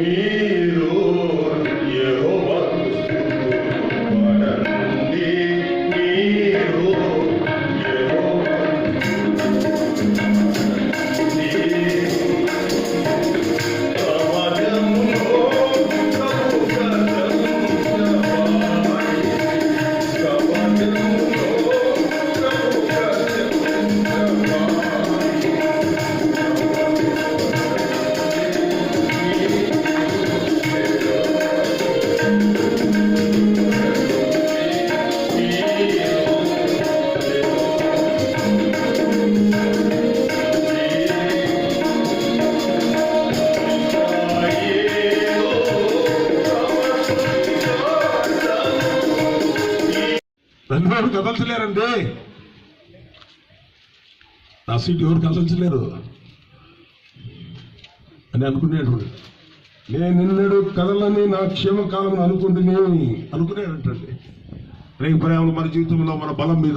Amém. నన్ను ఎవరు కదల్చలేరండి. నా సీట్ ఎవరు కదల్చలేరు? అని అనుకునేటువంటి నేను నిన్నడు కదలని నా క్షేమకాలం అనుకుంటున్నాను అనుకునేటండి రేపు ప్రయాణం మన జీవితంలో మన బలం మీద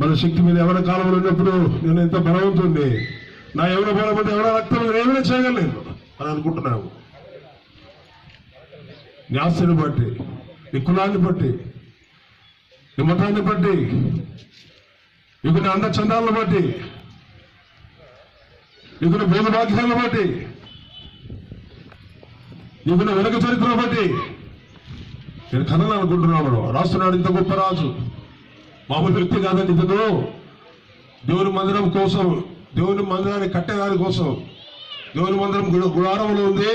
మన శక్తి మీద ఎవరి కాలంలో ఉన్నప్పుడు నేను ఎంత బలవంతుంది నా ఎవరి బలం అంటే ఎవరి రక్తం ఏమైనా చేయగలను? అని అనుకుంటున్నావు. నీ బట్టి నీ కులాన్ని బట్టి ఈ మతాన్ని బట్టి ఇక్కడ నీ అంద చందాలను బట్టి ఇక్కడ నీ భేద బాధ్యతలను బట్టి ఇక్కడ వెనక చరిత్రను బట్టి నేను కథలు అనుకుంటున్నాడు రాస్తున్నాడు ఇంత గొప్ప రాజు. మామూలు వ్యక్తి కాదండి ఇతను. దేవుని మందిరం కోసం దేవుని మందిరాన్ని కట్టేదాని కోసం దేవుని మందిరం గుడారంలో ఉంది.